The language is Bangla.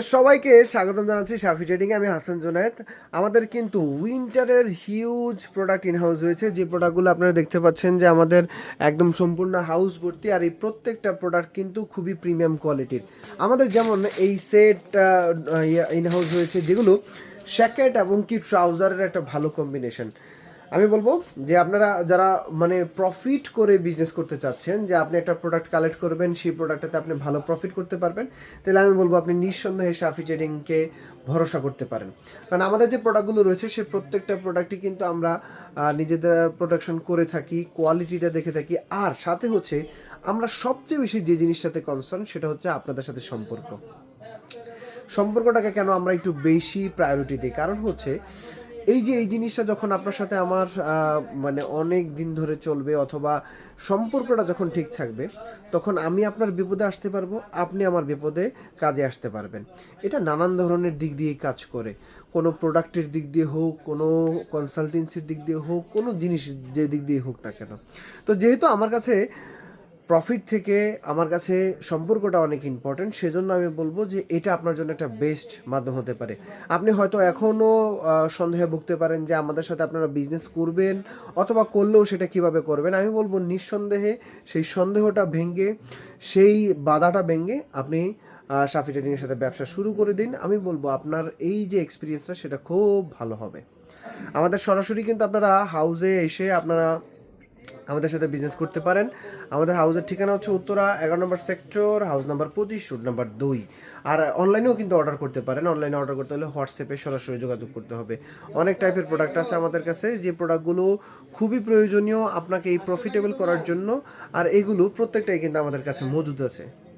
তো সবাইকে স্বাগতম জানাচ্ছি সাফি ট্রেডিংয়ে, আমি হাসান জোনায়েত আমাদের কিন্তু উইন্টারের হিউজ প্রোডাক্ট ইন হাউস রয়েছে যে প্রোডাক্টগুলো আপনারা দেখতে পাচ্ছেন যে আমাদের একদম সম্পূর্ণ হাউস ভর্তি, আর এই প্রত্যেকটা প্রোডাক্ট কিন্তু খুবই প্রিমিয়াম কোয়ালিটির আমাদের যেমন এই সেট ইন হাউস রয়েছে যেগুলো শ্যাকেট এবং কি ট্রাউজারের একটা ভালো কম্বিনেশন আমি বলব যে আপনারা যারা মানে প্রফিট করে বিজনেস করতে চাচ্ছেন, যে আপনি একটা প্রোডাক্ট কালেক্ট করবেন, সেই প্রোডাক্টটাতে আপনি ভালো প্রফিট করতে পারবেন, তাহলে আমি বলব আপনি নিঃসন্দেহে সাফি ট্রেডিংকে ভরসা করতে পারেন। কারণ আমাদের যে প্রোডাক্টগুলো রয়েছে সেই প্রত্যেকটা প্রোডাক্টই কিন্তু আমরা নিজেদের প্রোডাকশন করে থাকি কোয়ালিটিটা দেখে থাকি। আর সাথে হচ্ছে, আমরা সবচেয়ে বেশি যে জিনিসটাতে কনসার্ন সেটা হচ্ছে আপনাদের সাথে সম্পর্ক। সম্পর্কটাকে কেন আমরা একটু বেশি প্রায়োরিটি দিই? কারণ হচ্ছে এই যে, এই জিনিসটা যখন আপনার সাথে আমার মানে অনেক দিন ধরে চলবে অথবা সম্পর্কটা যখন ঠিক থাকবে, তখন আমি আপনার বিপদে আসতে পারব, আপনি আমার বিপদে কাজে আসতে পারবেন। এটা নানান ধরনের দিক দিয়ে কাজ করে। কোনো প্রোডাক্টের দিক দিয়ে হোক, কোনো কনসালটেন্সির দিক দিয়ে হোক, কোনো জিনিস যে দিক দিয়ে হোক না কেন। তো যেহেতু আমার কাছে প্রফিট থেকে আমার কাছে সম্পর্কটা অনেক ইম্পর্টেন্ট সেজন্য আমি বলব যে এটা আপনার জন্য একটা বেস্ট মাধ্যম হতে পারে। আপনি হয়তো এখনও সন্দেহে ভুগতে পারেন যে আমাদের সাথে আপনারা বিজনেস করবেন অথবা করলেও সেটা কীভাবে করবেন। আমি বলব নিঃসন্দেহে সেই সন্দেহটা ভেঙে, সেই বাধাটা ভেঙে আপনি সাফি ট্রেডিংয়ের সাথে ব্যবসা শুরু করে দিন। আমি বলব আপনার এই যে এক্সপিরিয়েন্সটা সেটা খুব ভালো হবে। আমাদের সরাসরি কিন্তু আপনারা হাউসে এসে আপনারা আমাদের সাথে বিজনেস করতে পারেন। আমাদের হাউসের ঠিকানা হচ্ছে উত্তরা এগারো নম্বর সেক্টর হাউস নাম্বার পঁচিশ রুট নাম্বার দুই। আর অনলাইনেও কিন্তু অর্ডার করতে পারেন। অনলাইনে অর্ডার করতে হলে হোয়াটসঅ্যাপে সরাসরি যোগাযোগ করতে হবে। অনেক টাইপের প্রোডাক্ট আছে আমাদের কাছে। যে প্রোডাক্টগুলো খুবই প্রয়োজনীয়, আপনাকে এই প্রফিটেবল করার জন্য। আর এগুলো প্রত্যেকটাই কিন্তু আমাদের কাছে মজুদ আছে।